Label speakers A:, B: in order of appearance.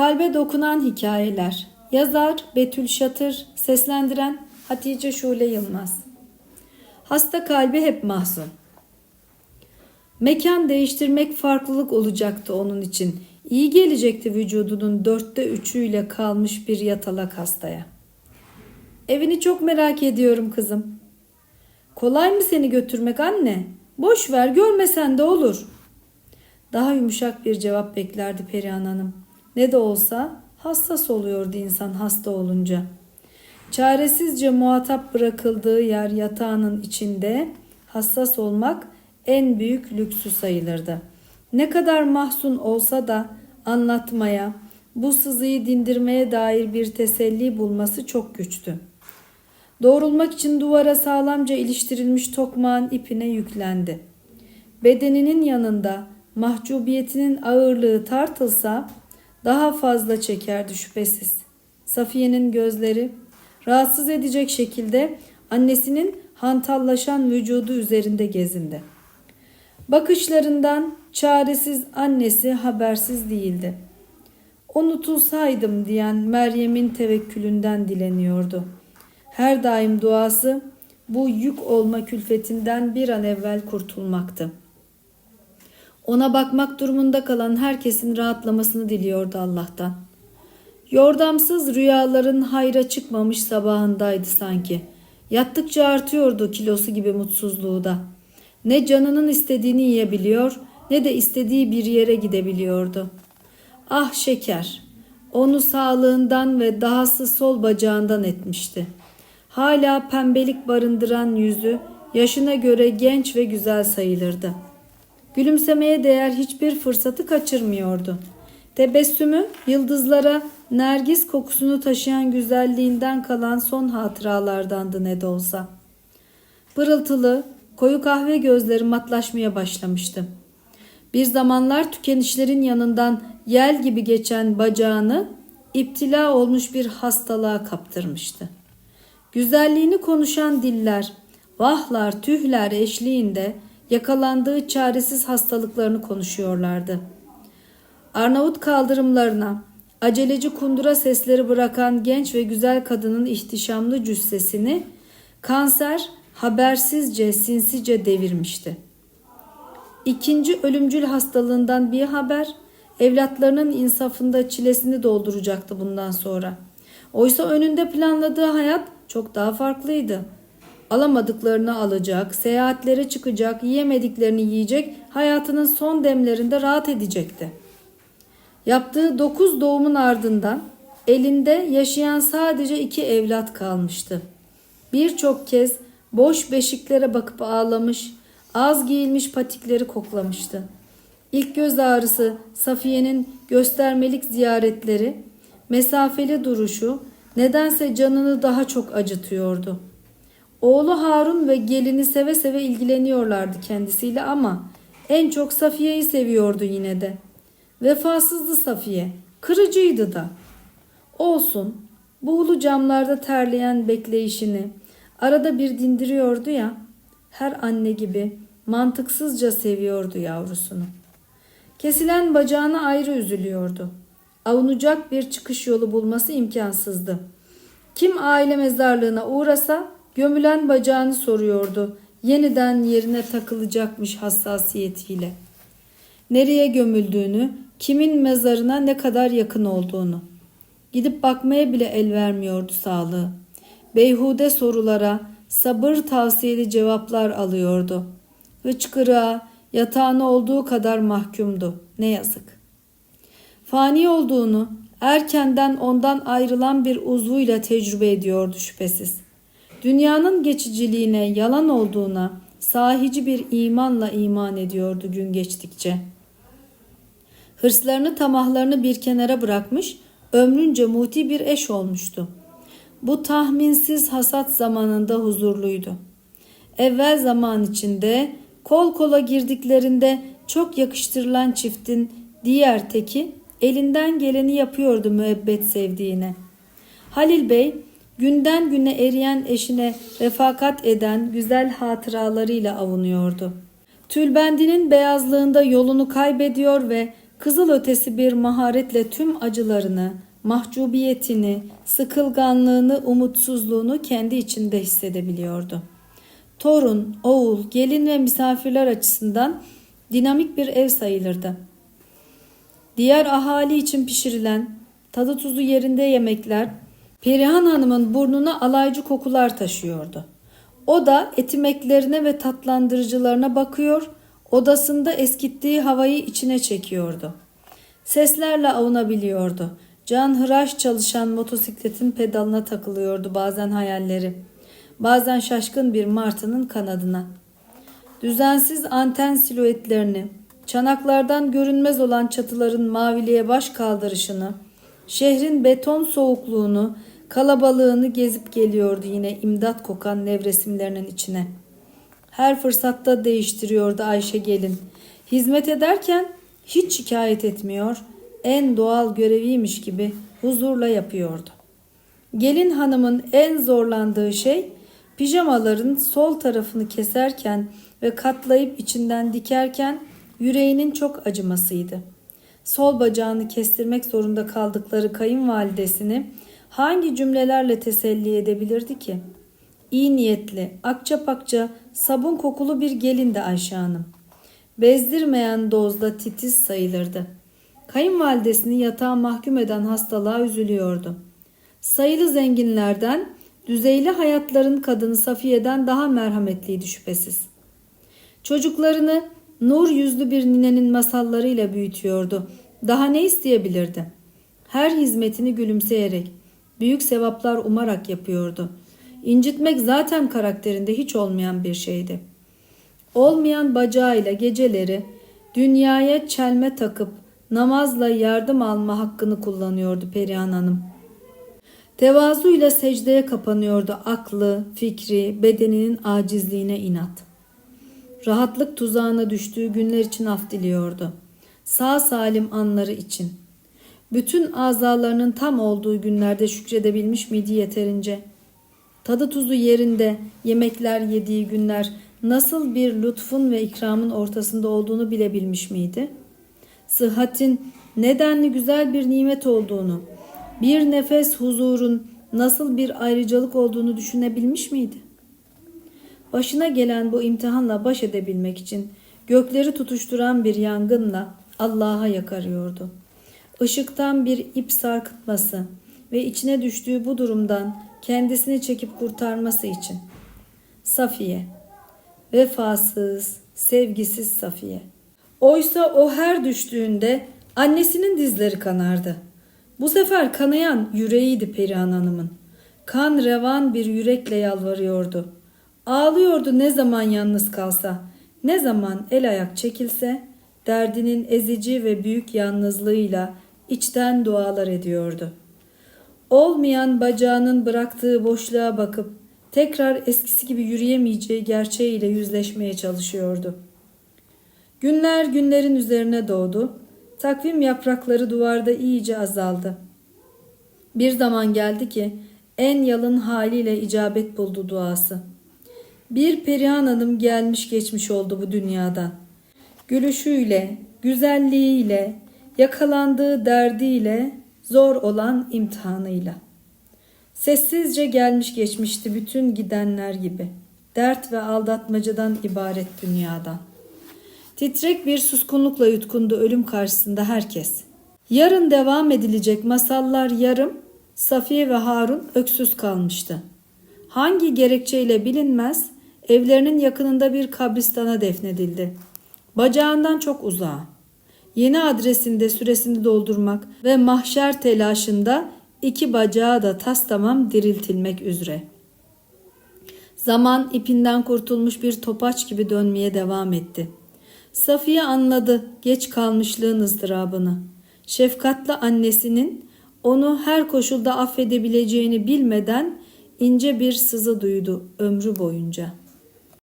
A: Kalbe dokunan hikayeler. Yazar Betül Şatır, seslendiren Hatice Şule Yılmaz. Hasta kalbi hep mahzun. Mekan değiştirmek farklılık olacaktı onun için. İyi gelecekti vücudunun dörtte üçüyle kalmış bir yatalak hastaya. Evini çok merak ediyorum kızım. Kolay mı seni götürmek anne? Boş ver görmesen de olur. Daha yumuşak bir cevap beklerdi Perihan Hanım. Ne de olsa hassas oluyordu insan hasta olunca. Çaresizce muhatap bırakıldığı yer yatağının içinde hassas olmak en büyük lüksü sayılırdı. Ne kadar mahzun olsa da anlatmaya, bu sızıyı dindirmeye dair bir teselli bulması çok güçtü. Doğrulmak için duvara sağlamca iliştirilmiş tokmağın ipine yüklendi. Bedeninin yanında mahcubiyetinin ağırlığı tartılsa daha fazla çekerdi şüphesiz. Safiye'nin gözleri rahatsız edecek şekilde annesinin hantallaşan vücudu üzerinde gezindi. Bakışlarından çaresiz annesi habersiz değildi. Unutulsaydım diyen Meryem'in tevekkülünden dileniyordu. Her daim duası bu yük olma külfetinden bir an evvel kurtulmaktı. Ona bakmak durumunda kalan herkesin rahatlamasını diliyordu Allah'tan. Yordamsız rüyaların hayra çıkmamış sabahındaydı sanki. Yattıkça artıyordu kilosu gibi mutsuzluğu da. Ne canının istediğini yiyebiliyor ne de istediği bir yere gidebiliyordu. Ah şeker, onu sağlığından ve dahası sol bacağından etmişti. Hala pembelik barındıran yüzü yaşına göre genç ve güzel sayılırdı. Gülümsemeye değer hiçbir fırsatı kaçırmıyordu. Tebessümü yıldızlara nergis kokusunu taşıyan güzelliğinden kalan son hatıralardandı ne de olsa. Pırıltılı, koyu kahve gözleri matlaşmaya başlamıştı. Bir zamanlar tükenişlerin yanından yel gibi geçen bacağını iptila olmuş bir hastalığa kaptırmıştı. Güzelliğini konuşan diller, vahlar, tühler eşliğinde yakalandığı çaresiz hastalıklarını konuşuyorlardı. Arnavut kaldırımlarına aceleci kundura sesleri bırakan genç ve güzel kadının ihtişamlı cüssesini kanser habersizce sinsice devirmişti. İkinci ölümcül hastalığından bir haber evlatlarının insafında çilesini dolduracaktı bundan sonra. Oysa önünde planladığı hayat çok daha farklıydı. Alamadıklarını alacak, seyahatlere çıkacak, yiyemediklerini yiyecek, hayatının son demlerinde rahat edecekti. Yaptığı dokuz doğumun ardından elinde yaşayan sadece iki evlat kalmıştı. Birçok kez boş beşiklere bakıp ağlamış, az giyilmiş patikleri koklamıştı. İlk göz ağrısı Safiye'nin göstermelik ziyaretleri, mesafeli duruşu nedense canını daha çok acıtıyordu. Oğlu Harun ve gelini seve seve ilgileniyorlardı kendisiyle ama en çok Safiye'yi seviyordu yine de. Vefasızdı Safiye, kırıcıydı da. Olsun, buğulu camlarda terleyen bekleyişini arada bir dindiriyordu ya, her anne gibi mantıksızca seviyordu yavrusunu. Kesilen bacağına ayrı üzülüyordu. Avunacak bir çıkış yolu bulması imkansızdı. Kim aile mezarlığına uğrasa gömülen bacağını soruyordu. Yeniden yerine takılacakmış hassasiyetiyle. Nereye gömüldüğünü, kimin mezarına ne kadar yakın olduğunu. Gidip bakmaya bile el vermiyordu sağlığı. Beyhude sorulara sabır tavsiyeli cevaplar alıyordu. Hıçkırığa, yatağına olduğu kadar mahkumdu. Ne yazık. Fani olduğunu erkenden ondan ayrılan bir uzvuyla tecrübe ediyordu şüphesiz. Dünyanın geçiciliğine, yalan olduğuna sahici bir imanla iman ediyordu gün geçtikçe. Hırslarını tamahlarını bir kenara bırakmış, ömrünce muti bir eş olmuştu. Bu tahminsiz hasat zamanında huzurluydu. Evvel zaman içinde kol kola girdiklerinde çok yakıştırılan çiftin diğer teki elinden geleni yapıyordu müebbet sevdiğine. Halil Bey günden güne eriyen eşine refakat eden güzel hatıralarıyla avunuyordu. Tülbendinin beyazlığında yolunu kaybediyor ve Kızıl ötesi bir maharetle tüm acılarını, mahcubiyetini, sıkılganlığını, umutsuzluğunu kendi içinde hissedebiliyordu. Torun, oğul, gelin ve misafirler açısından dinamik bir ev sayılırdı. Diğer ahali için pişirilen, tadı tuzu yerinde yemekler Perihan Hanım'ın burnuna alaycı kokular taşıyordu. O da etimeklerine ve tatlandırıcılarına bakıyor, odasında eskittiği havayı içine çekiyordu. Seslerle avunabiliyordu. Can hıraş çalışan motosikletin pedalına takılıyordu bazen hayalleri. Bazen şaşkın bir martının kanadına. Düzensiz anten silüetlerini, çanaklardan görünmez olan çatıların maviliğe baş kaldırışını, şehrin beton soğukluğunu, kalabalığını gezip geliyordu yine imdat kokan nevresimlerinin içine. Her fırsatta değiştiriyordu Ayşe gelin. Hizmet ederken hiç şikayet etmiyor, en doğal göreviymiş gibi huzurla yapıyordu. Gelin hanımın en zorlandığı şey pijamaların sol tarafını keserken ve katlayıp içinden dikerken yüreğinin çok acımasıydı. Sol bacağını kestirmek zorunda kaldıkları kayınvalidesini hangi cümlelerle teselli edebilirdi ki? İyi niyetli, akça pakça, sabun kokulu bir gelindi Ayşe Hanım. Bezdirmeyen dozda titiz sayılırdı. Kayınvalidesini yatağa mahkum eden hastalığa üzülüyordu. Sayılı zenginlerden, düzeyli hayatların kadını Safiye'den daha merhametliydi şüphesiz. Çocuklarını nur yüzlü bir ninenin masallarıyla büyütüyordu. Daha ne isteyebilirdi? Her hizmetini gülümseyerek, büyük sevaplar umarak yapıyordu. İncitmek zaten karakterinde hiç olmayan bir şeydi. Olmayan bacağıyla geceleri dünyaya çelme takıp namazla yardım alma hakkını kullanıyordu Perihan Hanım. Tevazuyla secdeye kapanıyordu aklı, fikri, bedeninin acizliğine inat. Rahatlık tuzağına düştüğü günler için af diliyordu. Sağ salim anları için. Bütün azalarının tam olduğu günlerde şükredebilmiş miydi yeterince? Tadı tuzu yerinde yemekler yediği günler nasıl bir lütfun ve ikramın ortasında olduğunu bilebilmiş miydi? Sıhhatin nedenli güzel bir nimet olduğunu, bir nefes huzurun nasıl bir ayrıcalık olduğunu düşünebilmiş miydi? Başına gelen bu imtihanla baş edebilmek için gökleri tutuşturan bir yangınla Allah'a yakarıyordu. Işıktan bir ip sarkıtması ve içine düştüğü bu durumdan kendisini çekip kurtarması için. Safiye, vefasız, sevgisiz Safiye. Oysa o her düştüğünde annesinin dizleri kanardı. Bu sefer kanayan yüreğiydi Perihan Hanım'ın. Kan revan bir yürekle yalvarıyordu. Ağlıyordu ne zaman yalnız kalsa, ne zaman el ayak çekilse, derdinin ezici ve büyük yalnızlığıyla içten dualar ediyordu. Olmayan bacağının bıraktığı boşluğa bakıp tekrar eskisi gibi yürüyemeyeceği gerçeğiyle yüzleşmeye çalışıyordu. Günler günlerin üzerine doğdu. Takvim yaprakları duvarda iyice azaldı. Bir zaman geldi ki en yalın haliyle icabet buldu duası. Bir Perihan Hanım gelmiş geçmiş oldu bu dünyadan. Gülüşüyle, güzelliğiyle, yakalandığı derdiyle, zor olan imtihanıyla. Sessizce gelmiş geçmişti bütün gidenler gibi. Dert ve aldatmacadan ibaret dünyadan. Titrek bir suskunlukla yutkundu ölüm karşısında herkes. Yarın devam edilecek masallar yarım, Safiye ve Harun öksüz kalmıştı. Hangi gerekçeyle bilinmez, evlerinin yakınında bir kabristana defnedildi. Bacağından çok uzağa. Yeni adresinde süresini doldurmak ve mahşer telaşında iki bacağı da tas tamam diriltilmek üzere. Zaman ipinden kurtulmuş bir topaç gibi dönmeye devam etti. Safiye anladı geç kalmışlığın ızdırabını. Şefkatli annesinin onu her koşulda affedebileceğini bilmeden ince bir sızı duydu ömrü boyunca.''